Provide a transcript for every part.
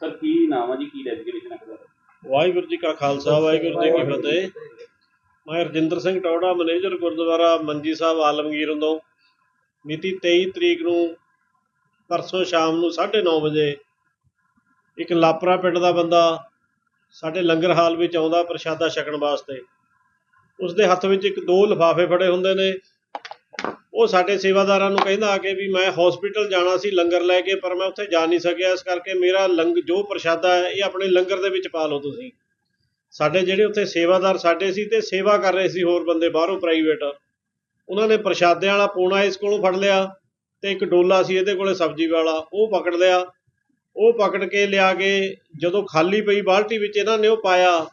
Sir ਕੀ ਨਾਮ ਆ ਜੀ? ਕੀ ਡੈਜ਼ਿਗਨੇਸ਼ਨ ਹੈ ਤੁਹਾਡਾ? ਵਾਹਿਗੁਰੂ ਜੀ ਕਾ ਖਾਲਸਾ ਵਾਹਿਗੁਰੂ ਜੀ ਕੀ ਫਤਿਹ। ਮੈਂ ਰਜਿੰਦਰ ਸਿੰਘ ਟੌੜਾ ਮੈਨੇਜਰ ਗੁਰਦੁਆਰਾ ਮੰਜੀ ਸਾਹਿਬ ਆਲਮਗੀਰ ਤੋਂ ਮਿਤੀ 23 ਤਰੀਕ ਨੂੰ ਪਰਸੋਂ ਸ਼ਾਮ ਨੂੰ 9:30 ਵਜੇ ਇੱਕ ਲਾਪਰਾ ਪਿੰਡ ਦਾ ਬੰਦਾ ਸਾਡੇ ਲੰਗਰ ਹਾਲ ਵਿੱਚ ਆਉਂਦਾ ਪ੍ਰਸ਼ਾਦਾ ਛਕਣ ਵਾਸਤੇ। ਉਸ ਦੇ ਹੱਥ ਵਿੱਚ ਇੱਕ ਦੋ ਲਿਫਾਫੇ ਫੜੇ ਹੁੰਦੇ ਨੇ। ਉਹ ਸਾਡੇ ਸੇਵਾਦਾਰਾਂ ਨੂੰ ਕਹਿੰਦਾ ਕਿ ਵੀ ਮੈਂ ਹਸਪੀਟਲ ਜਾਣਾ ਸੀ, ਲੰਗਰ ਲੈ ਕੇ, ਪਰ ਮੈਂ ਉੱਥੇ ਜਾ ਨਹੀਂ ਸਕਿਆ। ਇਸ ਕਰਕੇ ਮੇਰਾ ਲੰਗ, ਜੋ ਪ੍ਰਸ਼ਾਦਾ ਹੈ, ਇਹ ਆਪਣੇ ਲੰਗਰ ਦੇ ਵਿੱਚ ਪਾ ਲਓ ਤੁਸੀਂ। ਸਾਡੇ ਜਿਹੜੇ ਉੱਥੇ ਸੇਵਾਦਾਰ ਸਾਡੇ ਸੀ ਤੇ ਸੇਵਾ ਕਰ ਰਹੇ ਸੀ ਹੋਰ ਬੰਦੇ ਬਾਹਰੋਂ ਪ੍ਰਾਈਵੇਟ ਉਹਨਾਂ ਨੇ ਪ੍ਰਸ਼ਾਦਿਆਂ ਵਾਲਾ ਪੋਣਾ ਇਸ ਕੋਲੋਂ ਫੜ ਲਿਆ ਤੇ ਇੱਕ ਡੋਲਾ ਸੀ ਇਹਦੇ ਕੋਲੇ ਸਬਜ਼ੀ ਵਾਲਾ, ਉਹ ਪਕੜ ਲਿਆ। ਉਹ ਪਕੜ ਕੇ ਲਿਆ ਕੇ ਜਦੋਂ ਖਾਲੀ ਪਈ ਬਾਲਟੀ ਵਿੱਚ ਇਹਨਾਂ ਨੇ ਉਹ ਪਾਇਆ,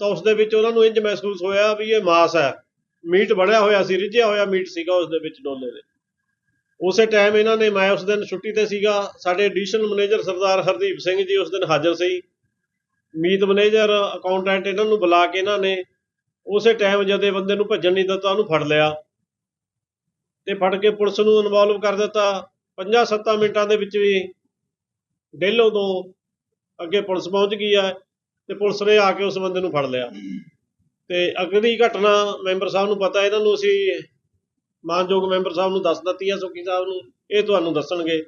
ਤਾਂ ਉਸ ਦੇ ਵਿੱਚ ਉਹਨਾਂ ਨੂੰ ਇੰਜ ਮਹਿਸੂਸ ਹੋਇਆ ਵੀ ਇਹ ਮਾਸ ਹੈ। ਮੀਟ ਬਣਿਆ ਹੋਇਆ ਸੀ, ਰਿੱਝਿਆ ਹੋਇਆ ਮੀਟ ਸੀਗਾ ਉਸ ਦੇ ਵਿੱਚ ਡੋਲੇ ਦੇ। ਉਸੇ ਟਾਈਮ ਇਹਨਾਂ ਨੇ, ਮੈਂ ਉਸ ਦਿਨ ਛੁੱਟੀ ਤੇ ਸੀਗਾ, ਸਾਡੇ ਐਡੀਸ਼ਨਲ ਮੈਨੇਜਰ ਸਰਦਾਰ ਹਰਦੀਪ ਸਿੰਘ ਜੀ ਉਸ ਦਿਨ ਹਾਜ਼ਰ ਸੀ। ਮੀਤ ਮੈਨੇਜਰ ਅਕਾਊਂਟੈਂਟ ਇਹਨਾਂ ਨੂੰ ਬੁਲਾ ਕੇ ਇਹਨਾਂ ਨੇ ਉਸੇ ਟਾਈਮ ਜਦ ਇਹ ਬੰਦੇ ਨੂੰ ਭੱਜਣ ਨਹੀਂ ਦਿੱਤਾ, ਉਹਨੂੰ ਫੜ ਲਿਆ। ਤੇ ਫੜ ਕੇ ਪੁਲਿਸ ਨੂੰ ਇਨਵੋਲਵ ਕਰ ਦਿੱਤਾ। 5-7 ਮਿੰਟਾਂ ਦੇ ਵਿੱਚ ਵੀ ਡੇਲੋ ਤੋਂ ਅੱਗੇ ਪੁਲਿਸ ਪਹੁੰਚ ਗਈ ਹੈ ਤੇ ਪੁਲਿਸ ਨੇ ਆ ਕੇ ਉਸ ਬੰਦੇ ਨੂੰ ਫੜ ਲਿਆ। ਤੇ ਅਗਲੀ ਘਟਨਾ ਮੈਂਬਰ ਸਾਹਿਬ ਨੂੰ ਪਤਾ ਇਹਨਾਂ ਨੂੰ ਅਸੀਂ ਮਾਨਯੋਗ ਮੈਂਬਰ ਸਾਹਿਬ ਨੂੰ ਦੱਸ ਦਿੱਤੀ ਹੈ ਸੁੱਕੀ ਸਾਹਿਬ ਨੂੰ ਇਹ ਤੁਹਾਨੂੰ ਦੱਸਣਗੇ।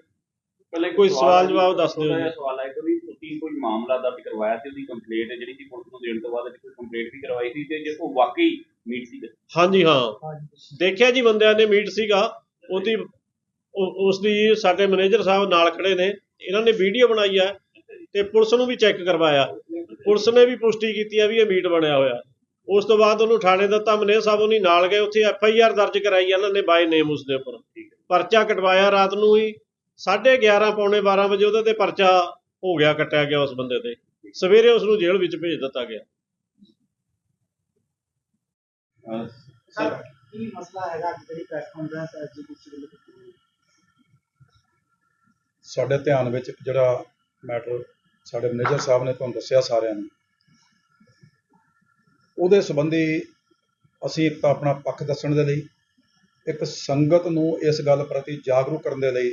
ਪਹਿਲੇ ਕੋਈ ਸਵਾਲ ਜਵਾਬ ਦੱਸ ਦਿਓ ਜੀ। ਸਵਾਲ ਹੈ ਕਿ ਵੀ ਤੁਸੀਂ ਕੋਈ ਮਾਮਲਾ ਦਰਜ ਕਰਵਾਇਆ ਤੇ ਉਹਦੀ ਕੰਪਲੇਂਟ ਜਿਹੜੀ ਸੀ ਪੁਲਿਸ ਨੂੰ ਦੇਣ ਤੋਂ ਬਾਅਦ ਕੋਈ ਕੰਪਲੇਂਟ ਵੀ ਕਰਵਾਈ ਸੀ ਤੇ ਜੇ ਉਹ ਵਾਕਈ ਮੀਟ ਸੀ ਹਾਂਜੀ ਹਾਂ। ਦੇਖਿਆ ਜੀ ਬੰਦਿਆਂ ਨੇ ਮੀਟ ਸੀਗਾ ਉਹਦੀ ਉਹ- ਉਸ ਦੀ ਸਾਡੇ ਮੈਨੇਜਰ ਸਾਹਿਬ ਨਾਲ ਖੜੇ ਨੇ ਇਹਨਾਂ ਨੇ ਵੀਡੀਓ ਬਣਾਈ ਹੈ ਤੇ ਪੁਲਿਸ ਨੂੰ ਵੀ ਚੈੱਕ ਕਰਵਾਇਆ। ਪੁਲਿਸ ਨੇ ਵੀ ਪੁਸ਼ਟੀ ਕੀਤੀ ਵੀ ਇਹ ਮੀਟ ਬਣਿਆ ਹੋਇਆ। ਉਸ ਤੋਂ ਬਾਅਦ ਉਹਨੂੰ ਥਾਣੇ ਦਿੱਤਾ ਮੈਨੇਜਰ ਸਾਹਿਬ ਉਹਨੀ ਨਾਲ ਗਏ ਉੱਥੇ ਐਫ ਆਈ ਆਰ ਦਰਜ ਕਰਾਈ ਇਹਨਾਂ ਨੇ ਬਾਈ ਨੇਮ ਉਸ ਦੇ ਉੱਪਰ। ਪਰਚਾ ਕਟਵਾਇਆ ਰਾਤ ਨੂੰ ਹੀ 11:30 ਪੌਣੇ 12 ਵਜੇ ਉਹਦੇ ਤੇ ਪਰਚਾ ਹੋ ਗਿਆ ਕੱਟਿਆ ਗਿਆ ਉਸ ਬੰਦੇ ਤੇ। ਸਵੇਰੇ ਉਸ ਨੂੰ ਜੇਲ੍ਹ ਵਿੱਚ ਭੇਜ ਦਿੱਤਾ ਗਿਆ। ਅਹ, ਸਰ ਕੀ ਮਸਲਾ ਹੈਗਾ ਅੱਜ ਜਿਹੜੀ ਪ੍ਰੈਸ ਕਾਨਫਰੰਸ ਐਗਜ਼ੀਕਿਊਟਿਵ ਵੱਲੋਂ ਕੀਤੀ ਗਈ? ਸਾਡੇ ਧਿਆਨ ਵਿੱਚ ਜਿਹੜਾ ਮੈਟਰ ਸਾਡੇ ਮੈਨੇਜਰ ਸਾਹਿਬ ਨੇ ਤੁਹਾਨੂੰ ਦੱਸਿਆ ਸਾਰਿਆਂ ਨੂੰ। ਉਹਦੇ ਸੰਬੰਧੀ ਅਸੀਂ ਇੱਕ ਤਾਂ ਆਪਣਾ ਪੱਖ ਦੱਸਣ ਦੇ ਲਈ, ਇੱਕ ਸੰਗਤ ਨੂੰ ਇਸ ਗੱਲ ਪ੍ਰਤੀ ਜਾਗਰੂਕ ਕਰਨ ਦੇ ਲਈ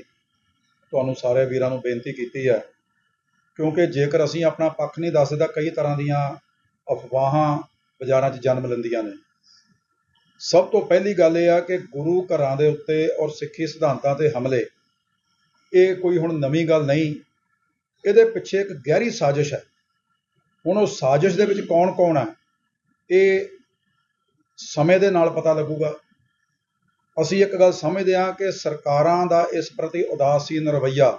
ਤੁਹਾਨੂੰ ਸਾਰੇ ਵੀਰਾਂ ਨੂੰ ਬੇਨਤੀ ਕੀਤੀ ਹੈ। ਕਿਉਂਕਿ ਜੇਕਰ ਅਸੀਂ ਆਪਣਾ ਪੱਖ ਨਹੀਂ ਦੱਸਦੇ ਤਾਂ ਕਈ ਤਰ੍ਹਾਂ ਦੀਆਂ ਅਫਵਾਹਾਂ ਬਾਜ਼ਾਰਾਂ 'ਚ ਜਨਮ ਲੈਂਦੀਆਂ ਨੇ। ਸਭ ਤੋਂ ਪਹਿਲੀ ਗੱਲ ਇਹ ਆ ਕਿ ਗੁਰੂ ਘਰਾਂ ਦੇ ਉੱਤੇ ਔਰ ਸਿੱਖੀ ਸਿਧਾਂਤਾਂ ਤੇ ਹਮਲੇ, ਇਹ ਕੋਈ ਹੁਣ ਨਵੀਂ ਗੱਲ ਨਹੀਂ। ਇਹਦੇ ਪਿੱਛੇ ਇੱਕ ਗਹਿਰੀ ਸਾਜ਼ਿਸ਼ ਹੈ। ਹੁਣ ਉਹ ਸਾਜ਼ਿਸ਼ ਦੇ ਵਿੱਚ ਕੌਣ ਕੌਣ ਹੈ? ਇਹ ਸਮੇਂ ਦੇ ਨਾਲ ਪਤਾ ਲੱਗੂਗਾ। ਅਸੀਂ ਇੱਕ ਗੱਲ ਸਮਝਦੇ ਹਾਂ ਕਿ ਸਰਕਾਰਾਂ ਦਾ ਇਸ ਪ੍ਰਤੀ ਉਦਾਸੀਨ ਰਵੱਈਆ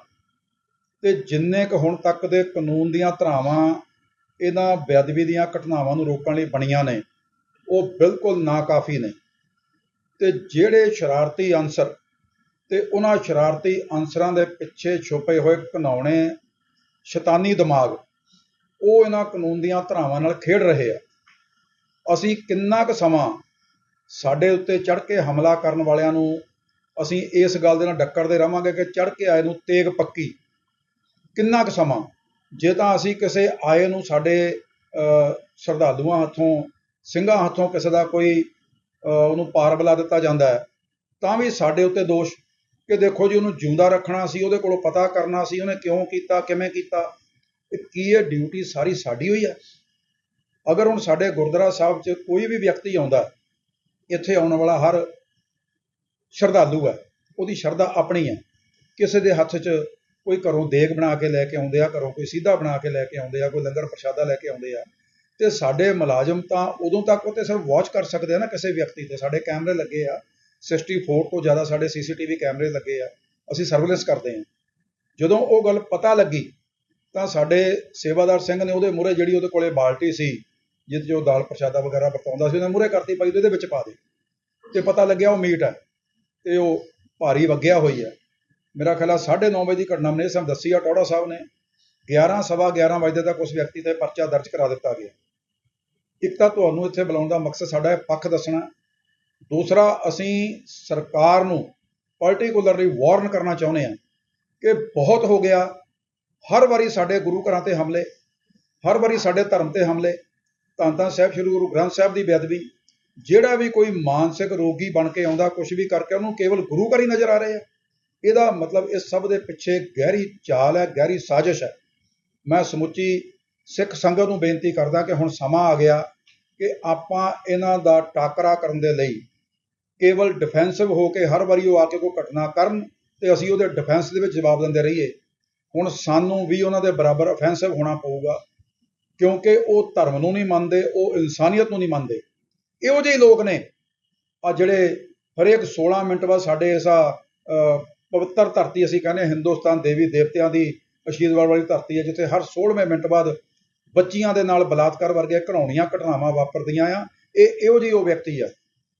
ਤੇ ਜਿੰਨੇ ਕੁ ਹੁਣ ਤੱਕ ਦੇ ਕਾਨੂੰਨ ਦੀਆਂ ਧਾਰਾਵਾਂ ਇਹਨਾਂ ਬੇਅਦਬੀ ਦੀਆਂ ਘਟਨਾਵਾਂ ਨੂੰ ਰੋਕਣ ਲਈ ਬਣੀਆਂ ਨੇ, ਉਹ ਬਿਲਕੁਲ ਨਾਕਾਫੀ ਨੇ। ਤੇ ਜਿਹੜੇ ਸ਼ਰਾਰਤੀ ਅਨਸਰ ਤੇ ਉਹਨਾਂ ਸ਼ਰਾਰਤੀ ਅਨਸਰਾਂ ਦੇ ਪਿੱਛੇ ਛੁਪੇ ਹੋਏ ਘਿਨਾਉਣੇ ਸ਼ੈਤਾਨੀ ਦਿਮਾਗ, ਉਹ ਇਹਨਾਂ ਕਾਨੂੰਨ ਦੀਆਂ ਧਾਰਾਵਾਂ ਨਾਲ ਖੇਡ ਰਹੇ ਆ। ਅਸੀਂ ਕਿੰਨਾ ਕੁ ਸਮਾਂ ਸਾਡੇ ਉੱਤੇ ਚੜ੍ਹ ਕੇ ਹਮਲਾ ਕਰਨ ਵਾਲਿਆਂ ਨੂੰ ਅਸੀਂ ਇਸ ਗੱਲ ਦੇ ਨਾਲ ਡੱਕਰਦੇ ਰਹਾਂਗੇ ਕਿ ਚੜ੍ਹ ਕੇ ਆਏ ਨੂੰ ਤੇਗ ਪੱਕੀ। ਕਿੰਨਾ ਕੁ ਸਮਾਂ? ਜੇ ਤਾਂ ਅਸੀਂ ਕਿਸੇ ਆਏ ਨੂੰ ਸਾਡੇ ਸ਼ਰਧਾਲੂਆਂ ਹੱਥੋਂ, ਸਿੰਘਾਂ ਹੱਥੋਂ ਕਿਸੇ ਦਾ ਕੋਈ ਉਹਨੂੰ ਪਾਰ ਬੁਲਾ ਦਿੱਤਾ ਜਾਂਦਾ ਹੈ, ਤਾਂ ਵੀ ਸਾਡੇ ਉੱਤੇ ਦੋਸ਼ ਕਿ ਦੇਖੋ ਜੀ ਉਹਨੂੰ ਜਿਉਂਦਾ ਰੱਖਣਾ ਸੀ, ਉਹਦੇ ਕੋਲੋਂ ਪਤਾ ਕਰਨਾ ਸੀ, ਉਹਨੇ ਕਿਉਂ ਕੀਤਾ, ਕਿਵੇਂ ਕੀਤਾ ਕੀ ਇਹ ਡਿਊਟੀ ਸਾਰੀ ਸਾਡੀ ਹੋਈ ਹੈ। ਅਗਰ ਹੁਣ ਸਾਡੇ ਗੁਰਦੁਆਰਾ ਸਾਹਿਬ 'ਚ ਕੋਈ ਵੀ ਵਿਅਕਤੀ ਆਉਂਦਾ, ਇੱਥੇ ਆਉਣ ਵਾਲਾ ਹਰ ਸ਼ਰਧਾਲੂ ਹੈ, ਉਹਦੀ ਸ਼ਰਧਾ ਆਪਣੀ ਹੈ। ਕਿਸੇ ਦੇ ਹੱਥ 'ਚ ਕੋਈ ਘਰੋਂ ਦੇਗ ਬਣਾ ਕੇ ਲੈ ਕੇ ਆਉਂਦੇ ਆ, ਘਰੋਂ ਕੋਈ ਸਿੱਧਾ ਬਣਾ ਕੇ ਲੈ ਕੇ ਆਉਂਦੇ ਆ, ਕੋਈ ਲੰਗਰ ਪ੍ਰਸ਼ਾਦਾ ਲੈ ਕੇ ਆਉਂਦੇ ਆ, ਤੇ ਸਾਡੇ ਮੁਲਾਜ਼ਮ ਤਾਂ ਉਦੋਂ ਤੱਕ ਉਹ ਤੇ ਸਿਰਫ ਵਾਚ ਕਰ ਸਕਦੇ ਆ ਨਾ ਕਿਸੇ ਵਿਅਕਤੀ ਤੇ। ਸਾਡੇ ਕੈਮਰੇ ਲੱਗੇ ਆ 64 ਤੋਂ ਜ਼ਿਆਦਾ ਸਾਡੇ ਸੀਸੀਟੀਵੀ ਕੈਮਰੇ ਲੱਗੇ ਆ, ਅਸੀਂ ਸਰਵੇਲੈਂਸ ਕਰਦੇ ਹਾਂ ਜਦੋਂ ਉਹ ਗੱਲ ਪਤਾ ਲੱਗੀ, ਤਾਂ ਸਾਡੇ ਸੇਵਾਦਾਰ ਸਿੰਘ ਨੇ ਉਹਦੇ ਮੂਹਰੇ ਜਿਹੜੀ ਉਹਦੇ ਕੋਲੇ ਬਾਲਟੀ ਸੀ ਜਿਹਦੇ 'ਚ ਉਹ ਦਾਲ ਪ੍ਰਸ਼ਾਦਾ ਵਗੈਰਾ ਵਰਤਾਉਂਦਾ ਸੀ, ਉਹਨੇ ਮੂਹਰੇ ਕਰਤੀ ਪਾਈ ਉਹਦੇ ਵਿੱਚ ਪਾ ਦੇ ਤੇ ਪਤਾ ਲੱਗਿਆ ਉਹ ਮੀਟ ਹੈ ਤੇ ਉਹ ਭਾਰੀ ਵਗਿਆ ਹੋਈ ਹੈ। ਮੇਰਾ ਖਿਆਲ ਆ 9:30 ਵਜੇ ਦੀ ਘਟਨਾ ਮਨੇ ਸਾਨੂੰ ਦੱਸੀ ਆ ਟੌੜਾ ਸਾਹਿਬ ਨੇ। 11 ਸਵਾ 11 ਵਜੇ ਤੱਕ ਉਸ ਵਿਅਕਤੀ ਤੇ ਪਰਚਾ ਦਰਜ ਕਰਾ ਦਿੱਤਾ ਗਿਆ। ਇੱਕ ਤਾਂ ਤੁਹਾਨੂੰ ਇੱਥੇ ਬੁਲਾਉਣ ਦਾ ਮਕਸਦ ਸਾਡਾ ਇਹ ਪੱਖ ਦੱਸਣਾ। ਦੂਸਰਾ, ਅਸੀਂ ਸਰਕਾਰ ਨੂੰ ਪਾਰਟਿਕੂਲਰਲੀ ਵਾਰਨ ਕਰਨਾ ਚਾਹੁੰਦੇ ਹਾਂ ਕਿ ਬਹੁਤ ਹੋ ਗਿਆ। ਹਰ ਵਾਰੀ ਸਾਡੇ ਗੁਰੂ ਘਰਾਂ ਤੇ ਹਮਲੇ, ਹਰ ਵਾਰੀ ਸਾਡੇ ਧਰਮ ਤੇ ਹਮਲੇ ਧੰਨ ਧੰਨ ਸਾਹਿਬ ਸ੍ਰੀ ਗੁਰੂ ਗ੍ਰੰਥ ਸਾਹਿਬ ਦੀ ਬੇਅਦਬੀ, ਜਿਹੜਾ ਵੀ ਕੋਈ ਮਾਨਸਿਕ ਰੋਗੀ ਬਣ ਕੇ ਆਉਂਦਾ ਕੁਝ ਵੀ ਕਰਕੇ ਉਹਨੂੰ ਕੇਵਲ ਗੁਰੂ ਘਰ ਹੀ ਨਜ਼ਰ ਆ ਰਹੇ ਆ। ਇਹਦਾ ਮਤਲਬ ਇਸ ਸਭ ਦੇ ਪਿੱਛੇ ਗਹਿਰੀ ਚਾਲ ਹੈ, ਗਹਿਰੀ ਸਾਜ਼ਿਸ਼ ਹੈ। ਮੈਂ ਸਮੁੱਚੀ ਸਿੱਖ ਸੰਗਤ ਨੂੰ ਬੇਨਤੀ ਕਰਦਾ ਕਿ ਹੁਣ ਸਮਾਂ ਆ ਗਿਆ ਕਿ ਆਪਾਂ ਇਹਨਾਂ ਦਾ ਟਾਕਰਾ ਕਰਨ ਦੇ ਲਈ ਕੇਵਲ ਡਿਫੈਂਸਿਵ ਹੋ ਕੇ ਹਰ ਵਾਰੀ ਉਹ ਆ ਕੇ ਕੋਈ ਘਟਨਾ ਕਰਨ ਤੇ ਅਸੀਂ ਉਹਦੇ ਡਿਫੈਂਸ ਦੇ ਵਿੱਚ ਜਵਾਬ ਦਿੰਦੇ ਰਹੀਏ। ਹੁਣ ਸਾਨੂੰ ਵੀ ਉਹਨਾਂ ਦੇ ਬਰਾਬਰ ਅਫੈਂਸਿਵ ਹੋਣਾ ਪਊਗਾ। ਕਿਉਂਕਿ ਉਹ ਧਰਮ ਨੂੰ ਨਹੀਂ ਮੰਨਦੇ ਉਹ ਇਨਸਾਨੀਅਤ ਨੂੰ ਨਹੀਂ ਮੰਨਦੇ। ਇਹੋ ਜਿਹੇ ਲੋਕ ਨੇ। ਆ ਜਿਹੜੇ ਹਰੇਕ 16 ਮਿੰਟ ਬਾਅਦ ਸਾਡੇ ਇਸ ਪਵਿੱਤਰ ਧਰਤੀ ਅਸੀਂ ਕਹਿੰਦੇ ਹਾਂ, ਹਿੰਦੁਸਤਾਨ ਦੇਵੀ ਦੇਵਤਿਆਂ ਦੀ ਅਸ਼ੀਰਵਾਦ ਵਾਲੀ ਧਰਤੀ ਹੈ ਜਿੱਥੇ ਹਰ 16ਵੇਂ ਮਿੰਟ ਬਾਅਦ ਬੱਚੀਆਂ ਦੇ ਨਾਲ ਬਲਾਤਕਾਰ ਵਰਗੀਆਂ ਘਰਾਉਣੀਆਂ ਘਟਨਾਵਾਂ ਵਾਪਰਦੀਆਂ ਆ। ਇਹ ਇਹੋ ਜਿਹੀ ਉਹ ਵਿਅਕਤੀ ਆ।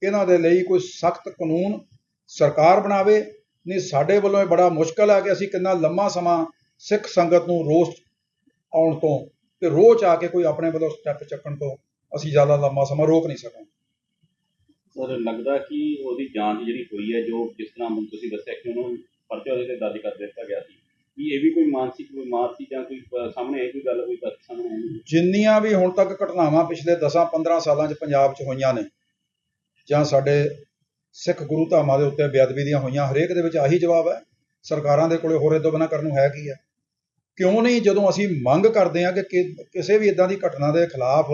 ਇਹਨਾਂ ਦੇ ਲਈ ਕੋਈ ਸਖਤ ਕਾਨੂੰਨ ਸਰਕਾਰ ਬਣਾਵੇ। ਨਹੀਂ ਸਾਡੇ ਵੱਲੋਂ ਇਹ ਬੜਾ ਮੁਸ਼ਕਲ ਆ ਕਿ ਅਸੀਂ ਕਿੰਨਾ ਲੰਮਾ ਸਮਾਂ ਸਿੱਖ ਸੰਗਤ ਨੂੰ ਰੋਸ ਆਉਣ ਤੋਂ ਤੇ 'ਚ ਆ ਕੇ ਕੋਈ ਆਪਣੇ ਵੱਲੋਂ ਸਟੈਪ ਚੱਕਣ ਤੋਂ ਅਸੀਂ ਜ਼ਿਆਦਾ ਲੰਮਾ ਸਮਾਂ ਰੋਕ ਨਹੀਂ ਸਕਾਂਗੇ। ਸਰ ਲੱਗਦਾ ਕਿ ਉਹਦੀ ਜਾਂਚ ਜਿਹੜੀ ਹੋਈ ਹੈ ਜੋ ਜਿਸ ਤਰ੍ਹਾਂ ਹੁਣ ਤੁਸੀਂ ਦੱਸਿਆ ਕਿ ਉਹਨੂੰ ਪਰਚਾ ਉਹਦੇ ਤੇ ਦਰਜ ਕਰ ਦਿੱਤਾ ਗਿਆ ਸੀ ਕੀ ਇਹ ਵੀ ਕੋਈ ਮਾਨਸਿਕ ਬਿਮਾਰ ਸੀ ਜਾਂ ਕੋਈ ਸਾਹਮਣੇ ਆਈ ਕੋਈ ਗੱਲ ਕੋਈ ਤੱਥ ਸਾਹਮਣੇ ਆਈ ਜਿੰਨੀਆਂ ਵੀ ਹੁਣ ਤੱਕ ਘਟਨਾਵਾਂ ਪਿਛਲੇ 10-15 ਸਾਲਾਂ 'ਚ ਪੰਜਾਬ 'ਚ ਹੋਈਆਂ ਨੇ ਜਾਂ ਸਾਡੇ ਸਿੱਖ ਗੁਰੂ ਧਾਮਾਂ ਦੇ ਉੱਤੇ ਬੇਅਦਬੀ ਦੀਆਂ ਹੋਈਆਂ ਹਰੇਕ ਦੇ ਵਿੱਚ ਆਹੀ ਜਵਾਬ ਹੈ ਸਰਕਾਰਾਂ ਦੇ ਕੋਲੇ ਹੋਰ ਤੋਂ ਬਿਨਾਂ ਕਰਨ ਨੂੰ ਹੈ ਕੀ ਹੈ? ਕਿਉਂ ਨਹੀਂ ਜਦੋਂ ਅਸੀਂ ਮੰਗ ਕਰਦੇ ਹਾਂ ਕਿ ਕਿ- ਕਿਸੇ ਵੀ ਇਦਾਂ ਦੀ ਘਟਨਾ ਦੇ ਖਿਲਾਫ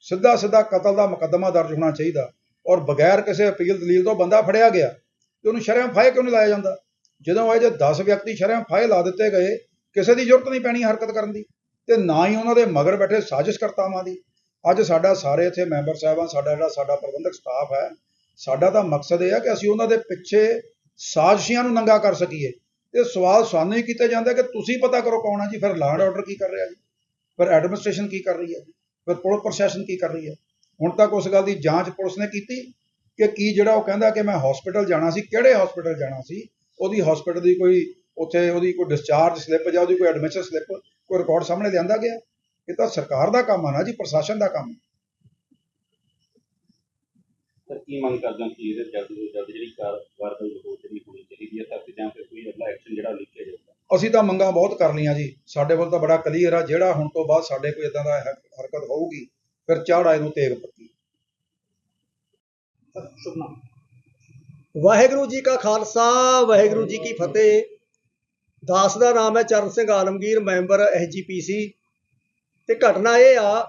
ਸਿੱਧਾ ਸਿੱਧਾ ਕਤਲ ਦਾ ਮੁਕੱਦਮਾ ਦਰਜ ਹੋਣਾ ਚਾਹੀਦਾ ਔਰ ਬਗੈਰ ਕਿਸੇ ਅਪੀਲ ਦਲੀਲ ਤੋਂ ਬੰਦਾ ਫੜਿਆ ਗਿਆ ਤੇ ਉਹਨੂੰ ਸ਼ਰਮ ਫਾਇ ਕਿਉਂ ਨਹੀਂ ਲਾਇਆ ਜਾਂਦਾ? ਜਦੋਂ ਇਹ ਜੇ 10 ਵਿਅਕਤੀ ਸ਼ਰਮ ਫਾਇ ਲਾ ਦਿੱਤੇ ਗਏ, ਕਿਸੇ ਦੀ ਜ਼ਰੂਰਤ ਨਹੀਂ ਪੈਣੀ ਹਰਕਤ ਕਰਨ ਦੀ ਤੇ ਨਾ ਹੀ ਉਹਨਾਂ ਦੇ ਮਗਰ ਬੈਠੇ ਸਾਜ਼ਿਸ਼ ਕਰਤਾਵਾਂ ਦੀ। ਅੱਜ ਸਾਡਾ ਸਾਰੇ ਇੱਥੇ ਮੈਂਬਰ ਸਾਹਿਬਾਨ ਸਾਡਾ ਜਿਹੜਾ ਸਾਡਾ ਪ੍ਰਬੰਧਕ ਸਟਾਫ ਹੈ, ਸਾਡਾ ਤਾਂ ਮਕਸਦ ਇਹ ਹੈ ਕਿ ਅਸੀਂ ਉਹਨਾਂ ਦੇ ਪਿੱਛੇ ਸਾਜ਼ਿਸ਼ੀਆਂ ਨੂੰ ਨੰਗਾ ਕਰ ਸਕੀਏ। ਤੇ ਸਵਾਲ ਸਾਨੂੰ ਹੀ ਕੀਤਾ ਜਾਂਦਾ ਕਿ ਤੁਸੀਂ ਪਤਾ ਕਰੋ ਕੌਣ ਆ ਜੀ, ਫਿਰ ਲਾਡ ਆਰਡਰ ਕੀ ਕਰ ਰਿਹਾ ਜੀ? ਫਿਰ ਐਡਮਿਨਿਸਟ੍ਰੇਸ਼ਨ ਕੀ ਕਰ ਰਹੀ ਹੈ? ਜੀ ਫਿਰ ਪੁਲਿਸ ਪ੍ਰਸ਼ਾਸਨ ਕੀ ਕਰ ਰਹੀ ਹੈ? ਹੁਣ ਤੱਕ ਉਸ ਗੱਲ ਦੀ ਜਾਂਚ ਪੁਲਿਸ ਨੇ ਕੀਤੀ ਕਿ ਕੀ ਜਿਹੜਾ ਉਹ ਕਹਿੰਦਾ ਕਿ ਮੈਂ ਹਸਪੀਟਲ ਜਾਣਾ ਸੀ, ਕਿਹੜੇ ਹਸਪੀਟਲ ਜਾਣਾ ਸੀ? ਉਹਦੀ ਹਸਪੀਟਲ ਦੀ ਕੋਈ ਉੱਥੇ ਉਹਦੀ ਕੋਈ ਡਿਸਚਾਰਜ ਸਲਿੱਪ ਜਾਂ ਉਹਦੀ ਕੋਈ ਐਡਮਿਸ਼ਨ ਸਲਿੱਪ ਕੋਈ ਰਿਕਾਰਡ ਸਾਹਮਣੇ ਲਿਆਂਦਾ ਗਿਆ। ਇਹ ਤਾਂ ਸਰਕਾਰ ਦਾ ਕੰਮ ਆ ਨਾ ਜੀ, ਪ੍ਰਸ਼ਾਸਨ ਦਾ ਕੰਮ। ਸਰ ਕੀ ਮੰਗ ਕਰਦੇ ਹੋ ਕਿ ਇਹਦੇ ਜਲਦ ਤੋਂ ਜਲਦ ਜਿਹੜੀ ਕਾਰਵਾਈ ਹੋ ਜਿਹੜੀ ਹੋਣੀ ਚਾਹੀਦੀ ਹੈ ਤਾਂ ਕਿ ਜਾਂ ਫਿਰ ਕੋਈ ਅਗਲਾ ਐਕਸ਼ਨ ਜਿਹੜਾ ਲਿਖਿਆ ਜਾਊਗਾ? ਅਸੀਂ ਤਾਂ ਮੰਗਾਂ ਬਹੁਤ ਕਰ ਲਈਆਂ ਜੀ। ਸਾਡੇ ਵੱਲ ਤਾਂ ਬੜਾ ਕਲੀਅਰ ਆ ਜਿਹੜਾ ਹੁਣ ਤੋਂ ਬਾਅਦ ਸਾਡੇ ਕੋਈ ਇਦਾਂ ਦਾ ਹਰ- ਹਰਕਤ ਹੋਊਗੀ ਫਿਰ ਚਾੜਾਏ ਨੂੰ ਤੇਗ ਨਾਮ। ਵਾਹਿਗੁਰੂ ਜੀ ਕਾ ਖਾਲਸਾ ਵਾਹਿਗੁਰੂ ਜੀ ਕੀ ਫਤਿਹ। ਦਾਸ ਦਾ ਨਾਮ ਹੈ ਚਰਨ ਸਿੰਘ ਆਲਮਗੀਰ ਮੈਂਬਰ ਐਸਜੀਪੀਸੀ ਤੇ ਘਟਨਾ ਇਹ ਆ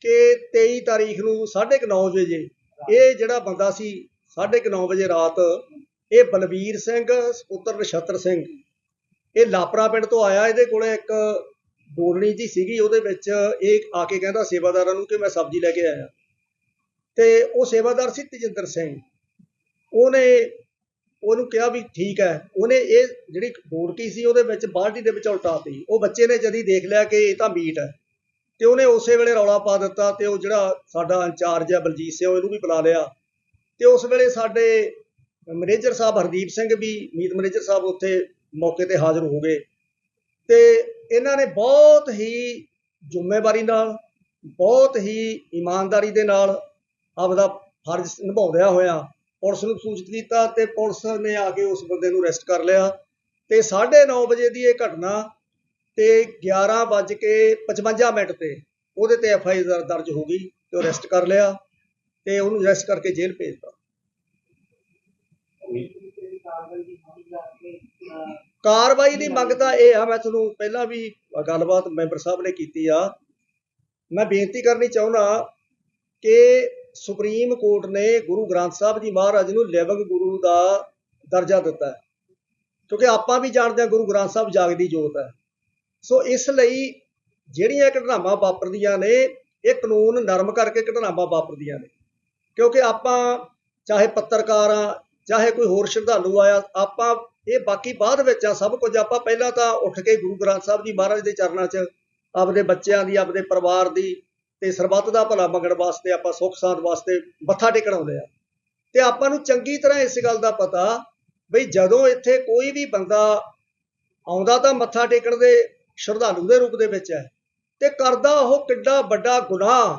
ਕਿ 23 ਤਾਰੀਖ ਨੂੰ 9:30 ਵਜੇ ਇਹ ਜਿਹੜਾ ਬੰਦਾ ਸੀ 9:30 ਵਜੇ ਰਾਤ, ਇਹ ਬਲਬੀਰ ਸਿੰਘ, ਪੁੱਤਰ ਨਛੱਤਰ ਸਿੰਘ। ਇਹ ਲਾਪਰਾ ਪਿੰਡ ਤੋਂ ਆਇਆ, ਇਹਦੇ ਕੋਲੇ ਇੱਕ ਬੋਲਣੀ ਜੀ ਸੀਗੀ, ਉਹਦੇ ਵਿੱਚ ਇਹ ਆ ਕੇ ਕਹਿੰਦਾ ਸੇਵਾਦਾਰਾਂ ਨੂੰ ਕਿ ਮੈਂ ਸਬਜ਼ੀ ਲੈ ਕੇ ਆਇਆ। ਤੇ ਉਹ ਸੇਵਾਦਾਰ ਸੀ ਤਜਿੰਦਰ ਸਿੰਘ। ਉਹਨੇ, ਉਹਨੂੰ ਕਿਹਾ ਵੀ ਠੀਕ ਹੈ। ਉਹਨੇ ਇਹ ਜਿਹੜੀ ਬੋਰਕੀ ਸੀ, ਉਹਦੇ ਵਿੱਚ ਬਾਲਟੀ ਦੇ ਵਿੱਚ ਉਲਟਾਤੀ ਉਹ ਬੱਚੇ ਨੇ ਜਦੀ ਦੇਖ ਲਿਆ ਕਿ ਇਹ ਤਾਂ ਮੀਟ ਹੈ। ਤੇ ਉਹਨੇ ਉਸੇ ਵੇਲੇ ਰੌਲਾ ਪਾ ਦਿੱਤਾ ਤੇ ਉਹ ਜਿਹੜਾ ਸਾਡਾ ਇੰਚਾਰਜ ਹੈ ਬਲਜੀਤ ਸਿੰਘ ਉਹਨੂੰ ਵੀ ਬੁਲਾ ਲਿਆ। ਤੇ ਉਸ ਵੇਲੇ ਸਾਡੇ ਮੈਨੇਜਰ ਸਾਹਿਬ ਹਰਦੀਪ ਸਿੰਘ ਵੀ, ਮੀਤ ਮੈਨੇਜਰ ਸਾਹਿਬ ਉੱਥੇ ਮੌਕੇ ਤੇ ਹਾਜ਼ਰ ਹੋ ਗਏ। ਤੇ ਇਹਨਾਂ ਨੇ ਬਹੁਤ ਹੀ ਜ਼ਿੰਮੇਵਾਰੀ ਨਾਲ, ਬਹੁਤ ਹੀ ਇਮਾਨਦਾਰੀ ਦੇ ਨਾਲ ਆਪਦਾ ਫਰਜ਼ ਨਿਭਾਉਂਦਿਆਂ ਹੋਇਆ ਪੁਲਿਸ ਨੂੰ ਸੂਚਿਤ ਕੀਤਾ ਤੇ ਪੁਲਿਸ ਨੇ ਆ ਕੇ ਉਸ ਬੰਦੇ ਨੂੰ ਅਰੈਸਟ ਕਰ ਲਿਆ। ਤੇ 9:30 ਵਜੇ ਦੀ ਇਹ ਘਟਨਾ ਤੇ 11 ਵੱਜ ਕੇ 55 ਮਿੰਟ ਤੇ ਉਹਦੇ ਤੇ ਐਫ ਆਈ ਆਰ ਦਰਜ ਹੋ ਗਈ ਤੇ ਅਰੈਸਟ ਕਰ ਲਿਆ ਤੇ ਉਹਨੂੰ ਅਰੈਸਟ ਕਰਕੇ ਜੇਲ੍ਹ ਭੇਜਤਾ ਕਾਰਵਾਈ ਦੀ ਕਾਰਵਾਈ ਦੀ ਮੰਗ ਤਾਂ ਇਹ ਆ, ਮੈਂ ਤੁਹਾਨੂੰ ਪਹਿਲਾਂ ਵੀ ਗੱਲਬਾਤ ਮੈਂਬਰ ਸਾਹਿਬ ਨੇ ਕੀਤੀ ਆ। ਮੈਂ ਬੇਨਤੀ ਕਰਨੀ ਚਾਹੁੰਦਾ ਕਿ ਸੁਪਰੀਮ ਕੋਰਟ ਨੇ ਗੁਰੂ ਗ੍ਰੰਥ ਸਾਹਿਬ ਜੀ ਮਹਾਰਾਜ ਨੂੰ ਲਿਵਿੰਗ ਗੁਰੂ ਦਾ ਦਰਜਾ ਦਿੱਤਾ ਕਿਉਂਕਿ ਆਪਾਂ ਵੀ ਜਾਣਦੇ ਹਾਂ ਗੁਰੂ ਗ੍ਰੰਥ ਸਾਹਿਬ ਜਾਗਦੀ ਜੋਤ ਹੈ। ਸੋ ਇਸ ਲਈ ਜਿਹੜੀਆਂ ਘਟਨਾਵਾਂ ਵਾਪਰਦੀਆਂ ਨੇ, ਇਹ ਕਾਨੂੰਨ ਨਰਮ ਕਰਕੇ ਘਟਨਾਵਾਂ ਵਾਪਰਦੀਆਂ ਨੇ। ਕਿਉਂਕਿ ਆਪਾਂ ਚਾਹੇ ਪੱਤਰਕਾਰ ਆ, ਚਾਹੇ ਕੋਈ ਹੋਰ ਸ਼ਰਧਾਲੂ ਆਇਆ, ਆਪਾਂ ਇਹ ਬਾਕੀ ਬਾਅਦ ਵਿੱਚ ਆ, ਸਭ ਕੁਝ ਆਪਾਂ ਪਹਿਲਾਂ ਤਾਂ ਉੱਠ ਕੇ ਗੁਰੂ ਗ੍ਰੰਥ ਸਾਹਿਬ ਜੀ ਮਹਾਰਾਜ ਦੇ ਚਰਨਾਂ 'ਚ, ਆਪਦੇ ਬੱਚਿਆਂ ਦੀ, ਆਪਦੇ ਪਰਿਵਾਰ ਦੀ ਤੇ ਸਰਬੱਤ ਦਾ ਭਲਾ ਮੰਗਣ ਵਾਸਤੇ ਆਪਾਂ ਸੁੱਖ ਸਾਧ ਵਾਸਤੇ ਮੱਥਾ ਟੇਕਣ ਆਉਂਦੇ ਆ। ਤੇ ਆਪਾਂ ਨੂੰ ਚੰਗੀ ਤਰ੍ਹਾਂ ਇਸ ਗੱਲ ਦਾ ਪਤਾ ਬਈ ਜਦੋਂ ਇੱਥੇ ਕੋਈ ਵੀ ਬੰਦਾ ਆਉਂਦਾ ਤਾਂ ਮੱਥਾ ਟੇਕਣ ਦੇ ਸ਼ਰਧਾਲੂ ਦੇ ਰੂਪ ਦੇ ਵਿੱਚ ਹੈ। ਤੇ ਕਰਦਾ ਉਹ ਕਿੱਡਾ ਵੱਡਾ ਗੁਨਾਹ।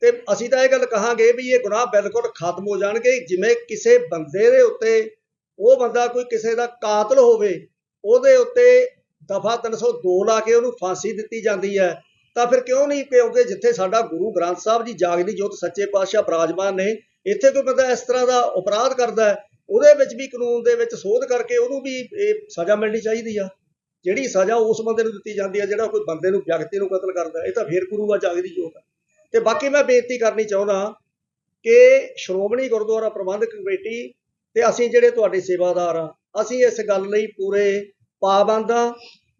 ਤੇ ਅਸੀਂ ਤਾਂ ਇਹ ਗੱਲ ਕਹਾਂਗੇ ਵੀ ਇਹ ਗੁਨਾਹ ਬਿਲਕੁਲ ਖਤਮ ਹੋ ਜਾਣਗੇ। ਜਿਵੇਂ ਕਿਸੇ ਬੰਦੇ ਦੇ ਉੱਤੇ ਉਹ ਬੰਦਾ ਕੋਈ ਕਿਸੇ ਦਾ ਕਾਤਲ ਹੋਵੇ, ਉਹਦੇ ਉੱਤੇ ਦਫਾ 302 ਲਾ ਕੇ ਉਹਨੂੰ ਫਾਂਸੀ ਦਿੱਤੀ ਜਾਂਦੀ ਹੈ। ਤਾਂ ਫਿਰ ਕਿਉਂ ਨਹੀਂ ਕਿਉਂਕਿ ਜਿੱਥੇ ਸਾਡਾ ਗੁਰੂ ਗ੍ਰੰਥ ਸਾਹਿਬ ਜੀ ਜਾਗਦੀ ਜੋਤ ਸੱਚੇ ਪਾਤਸ਼ਾਹ ਬਰਾਜਮਾਨ ਨੇ, ਇੱਥੇ ਕੋਈ ਬੰਦਾ ਇਸ ਤਰ੍ਹਾਂ ਦਾ ਅਪਰਾਧ ਕਰਦਾ ਹੈ, ਉਹਦੇ ਵਿੱਚ ਵੀ ਕਾਨੂੰਨ ਦੇ ਵਿੱਚ ਸੋਧ ਕਰਕੇ ਉਹਨੂੰ ਵੀ ਇਹ ਸਜ਼ਾ ਮਿਲਣੀ ਚਾਹੀਦੀ ਆ। ਜਿਹੜੀ ਸਜ਼ਾ ਉਸ ਬੰਦੇ ਨੂੰ ਦਿੱਤੀ ਜਾਂਦੀ ਹੈ, ਜਿਹੜਾ ਕੋਈ ਬੰਦੇ ਨੂੰ ਵਿਅਕਤੀ ਨੂੰ ਕਤਲ ਕਰਦਾ ਇਹ ਤਾਂ ਫੇਰ ਕਰੂਗਾ ਜਾਗਦੀ ਜੋਤ ਆ ਤੇ ਬਾਕੀ ਮੈਂ ਬੇਨਤੀ ਕਰਨੀ ਚਾਹੁੰਦਾ ਕਿ ਸ਼੍ਰੋਮਣੀ ਗੁਰਦੁਆਰਾ ਪ੍ਰਬੰਧਕ ਕਮੇਟੀ ਤੇ ਅਸੀਂ ਜਿਹੜੇ ਤੁਹਾਡੇ ਸੇਵਾਦਾਰ ਆ ਅਸੀਂ ਇਸ ਗੱਲ ਲਈ ਪੂਰੇ ਪਾਬੰਦ ਆ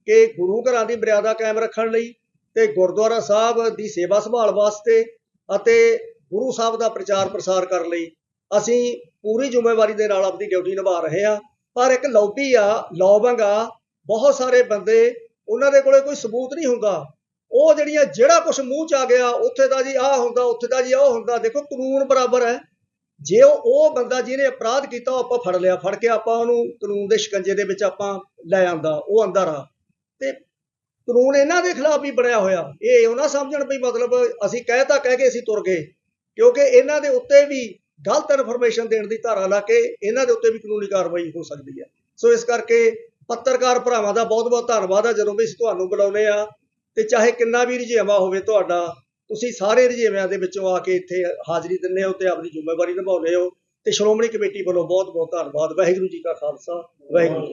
ਕਿ ਗੁਰੂ ਘਰਾਂ ਦੀ ਮਰਿਆਦਾ ਕਾਇਮ ਰੱਖਣ ਲਈ ਤੇ ਗੁਰਦੁਆਰਾ ਸਾਹਿਬ ਦੀ ਸੇਵਾ ਸੰਭਾਲ ਵਾਸਤੇ ਅਤੇ ਗੁਰੂ ਸਾਹਿਬ ਦਾ ਪ੍ਰਚਾਰ ਪ੍ਰਸਾਰ ਕਰਨ ਲਈ ਅਸੀਂ ਪੂਰੀ ਜ਼ਿੰਮੇਵਾਰੀ ਦੇ ਨਾਲ ਆਪਣੀ ਡਿਊਟੀ ਨਿਭਾ ਰਹੇ ਆ ਪਰ ਇੱਕ ਲੌਬੀ ਆ, ਲੌਬੰਗ ਆ ਬਹੁਤ ਸਾਰੇ ਬੰਦੇ ਉਹਨਾਂ ਦੇ ਕੋਲੇ ਕੋਈ ਸਬੂਤ ਨਹੀਂ ਹੁੰਦਾ। ਉਹ ਜਿਹੜੀਆਂ ਜਿਹੜਾ ਕੁਝ ਮੂੰਹ ਚ ਆ ਗਿਆ, ਉੱਥੇ ਦਾ ਜੀ ਆਹ ਹੁੰਦਾ, ਉੱਥੇ ਦਾ ਜੀ ਉਹ ਹੁੰਦਾ। ਦੇਖੋ ਕਾਨੂੰਨ ਬਰਾਬਰ ਹੈ। ਜੇ ਉਹ ਬੰਦਾ ਜਿਹਨੇ ਅਪਰਾਧ ਕੀਤਾ, ਉਹ ਆਪਾਂ ਫੜ ਲਿਆ। ਫੜ ਕੇ ਆਪਾਂ ਉਹਨੂੰ ਕਾਨੂੰਨ ਦੇ ਸ਼ਿਕੰਜੇ ਦੇ ਵਿੱਚ ਆਪਾਂ ਲੈ ਆਂਦਾ, ਉਹ ਅੰਦਰ ਆ। ਤੇ ਕਾਨੂੰਨ ਇਹਨਾਂ ਦੇ ਖਿਲਾਫ ਵੀ ਬਣਿਆ ਹੋਇਆ। ਇਹ ਉਹ ਨਾ ਸਮਝਣ ਵੀ ਮਤਲਬ ਅਸੀਂ ਕਹਿ ਤਾਂ ਕਹਿ ਕੇ ਅਸੀਂ ਤੁਰ ਗਏ। ਕਿਉਂਕਿ ਇਹਨਾਂ ਦੇ ਉੱਤੇ ਵੀ ਗਲਤ ਇਨਫੋਰਮੇਸ਼ਨ ਦੇਣ ਦੀ ਧਾਰਾ ਲਾ ਕੇ ਇਹਨਾਂ ਦੇ ਉੱਤੇ ਵੀ ਕਾਨੂੰਨੀ ਕਾਰਵਾਈ ਹੋ ਸਕਦੀ ਹੈ। ਸੋ ਇਸ ਕਰਕੇ ਪੱਤਰਕਾਰ ਭਰਾਵਾਂ ਦਾ ਬਹੁਤ ਬਹੁਤ ਧੰਨਵਾਦ ਆ ਜਦੋਂ ਵੀ ਅਸੀਂ ਤੁਹਾਨੂੰ ਬੁਲਾਉਂਦੇ ਆ। ਤੇ ਚਾਹੇ ਕਿੰਨਾ ਵੀ ਰੁਝੇਵਾਂ ਹੋਵੇ ਤੁਹਾਡਾ, ਤੁਸੀਂ ਸਾਰੇ ਰੁਝੇਵਿਆਂ ਦੇ ਵਿੱਚੋਂ ਆ ਕੇ ਇੱਥੇ ਹਾਜ਼ਰੀ ਦਿੰਦੇ ਹੋ ਤੇ ਆਪਣੀ ਜ਼ਿੰਮੇਵਾਰੀ ਨਿਭਾਉਂਦੇ ਹੋ। ਤੇ ਸ਼੍ਰੋਮਣੀ ਕਮੇਟੀ ਵੱਲੋਂ ਬਹੁਤ ਬਹੁਤ ਧੰਨਵਾਦ। ਵਾਹਿਗੁਰੂ ਜੀ ਕਾ ਖਾਲਸਾ, ਵਾਹਿਗੁਰੂ ਜੀ